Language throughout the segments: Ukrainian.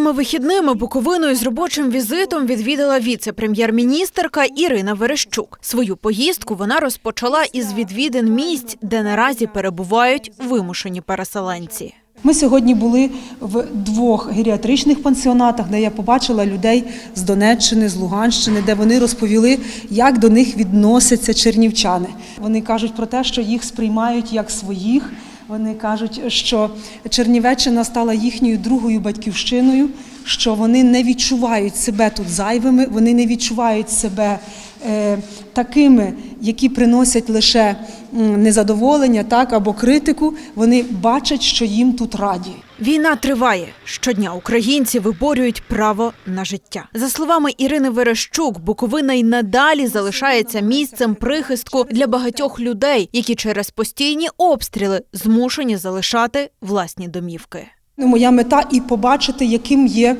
Минулими вихідними Буковиною з робочим візитом відвідала віце-прем'єр-міністерка Ірина Верещук. Свою поїздку вона розпочала із відвідин місць, де наразі перебувають вимушені переселенці. Ми сьогодні були в двох геріатричних пансіонатах, де я побачила людей з Донеччини, з Луганщини, де вони розповіли, як до них відносяться чернівчани. Вони кажуть про те, що їх сприймають як своїх. Вони кажуть, що Чернівеччина стала їхньою другою батьківщиною, що вони не відчувають себе тут зайвими, вони не відчувають себе е, такими, які приносять лише незадоволення, так або критику. Вони бачать, що їм тут раді. Війна триває. Щодня українці виборюють право на життя. За словами Ірини Верещук, Буковина й надалі залишається місцем прихистку для багатьох людей, які через постійні обстріли змушені залишати власні домівки. Ну, Моя мета і побачити, яким є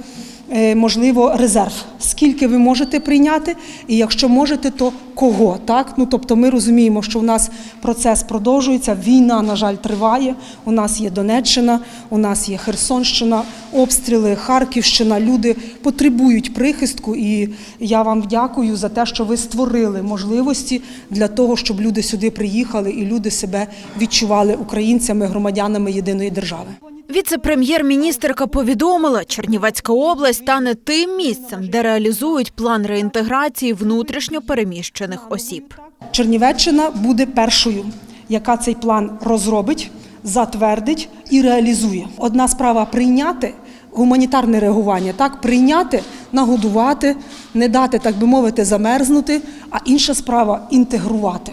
е, можливо резерв. Скільки ви можете прийняти, і якщо можете, то кого так? Ну тобто, ми розуміємо, що у нас процес продовжується. Війна, на жаль, триває. У нас є Донеччина, у нас є Херсонщина, обстріли, Харківщина. Люди потребують прихистку, і я вам дякую за те, що ви створили можливості для того, щоб люди сюди приїхали і люди себе відчували українцями, громадянами єдиної держави. Віце-прем'єр-міністерка повідомила, Чернівецька область стане тим місцем, де реалізують план реінтеграції внутрішньо переміщених осіб. Чернівеччина буде першою, яка цей план розробить, затвердить і реалізує. Одна справа прийняти гуманітарне реагування, так прийняти, нагодувати, не дати, так би мовити, замерзнути, а інша справа інтегрувати.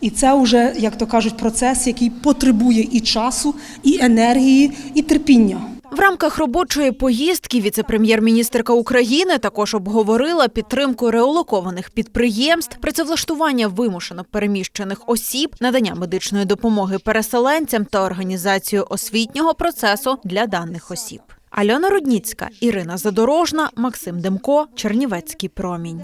І це вже, як то кажуть, процес, який потребує і часу, і енергії, і терпіння. В рамках робочої поїздки віце-прем'єр-міністерка України також обговорила підтримку реолокованих підприємств, працевлаштування вимушено переміщених осіб, надання медичної допомоги переселенцям та організацію освітнього процесу для даних осіб. Альона Рудніцька, Ірина Задорожна, Максим Демко, Чернівецький промінь.